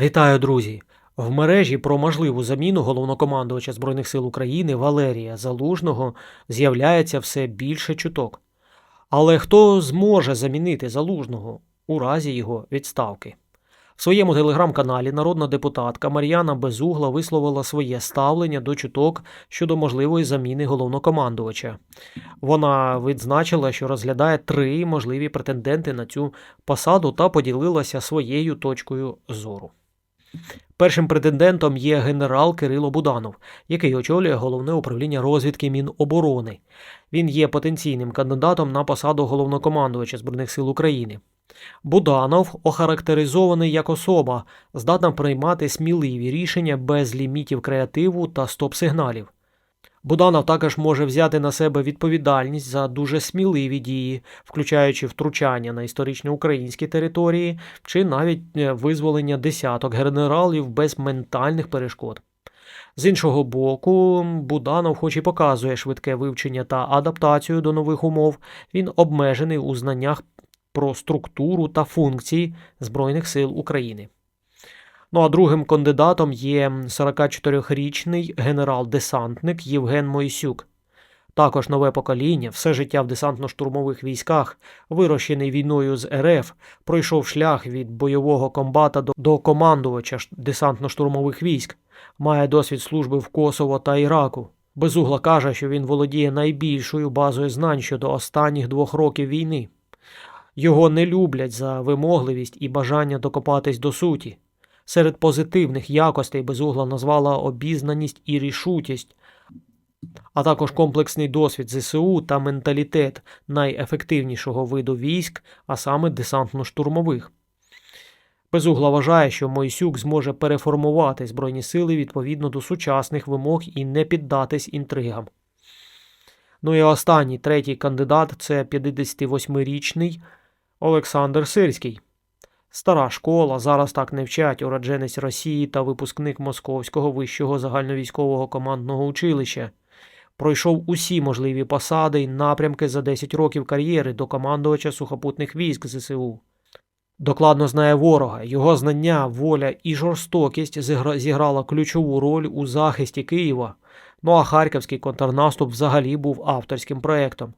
Вітаю, друзі! В мережі про можливу заміну головнокомандувача Збройних сил України Валерія Залужного з'являється все більше чуток. Але хто зможе замінити Залужного у разі його відставки? В своєму телеграм-каналі народна депутатка Мар'яна Безугла висловила своє ставлення до чуток щодо можливої заміни головнокомандувача. Вона відзначила, що розглядає три можливі претенденти на цю посаду та поділилася своєю точкою зору. Першим претендентом є генерал Кирило Буданов, який очолює головне управління розвідки Міноборони. Він є потенційним кандидатом на посаду головнокомандувача Збройних сил України. Буданов охарактеризований як особа, здатна приймати сміливі рішення без лімітів креативу та стоп-сигналів. Буданов також може взяти на себе відповідальність за дуже сміливі дії, включаючи втручання на історично українські території чи навіть е, визволення десяток генералів без ментальних перешкод. З іншого боку, Буданов, хоч і показує швидке вивчення та адаптацію до нових умов, він обмежений у знаннях про структуру та функції Збройних сил України. Ну а другим кандидатом є 44-річний генерал-десантник Євген Мойсюк. Також нове покоління, все життя в десантно-штурмових військах, вирощений війною з РФ, пройшов шлях від бойового комбата до, до командувача десантно-штурмових військ, має досвід служби в Косово та Іраку. Безугла каже, що він володіє найбільшою базою знань щодо останніх двох років війни. Його не люблять за вимогливість і бажання докопатись до суті. Серед позитивних якостей Безугла назвала обізнаність і рішучість, а також комплексний досвід ЗСУ та менталітет найефективнішого виду військ, а саме десантно-штурмових. Безугла вважає, що Мойсюк зможе переформувати Збройні сили відповідно до сучасних вимог і не піддатись інтригам. Ну і останній третій кандидат це 58-річний Олександр Сирський. Стара школа, зараз так не вчать уродженець Росії та випускник Московського вищого загальновійськового командного училища. Пройшов усі можливі посади й напрямки за 10 років кар'єри до командувача сухопутних військ ЗСУ. Докладно знає ворога, його знання, воля і жорстокість зігра- зіграла ключову роль у захисті Києва. Ну а харківський контрнаступ взагалі був авторським проєктом.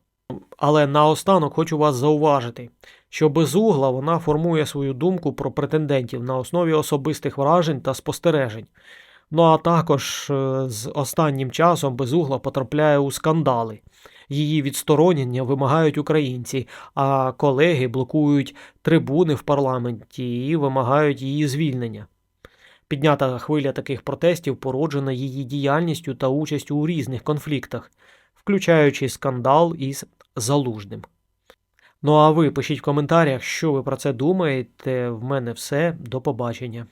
Але наостанок хочу вас зауважити, що безугла вона формує свою думку про претендентів на основі особистих вражень та спостережень. Ну а також е, з останнім часом безугла потрапляє у скандали. Її відсторонення вимагають українці, а колеги блокують трибуни в парламенті і вимагають її звільнення. Піднята хвиля таких протестів породжена її діяльністю та участю у різних конфліктах, включаючи скандал із залужним. Ну а ви пишіть в коментарях, що ви про це думаєте. В мене все. До побачення.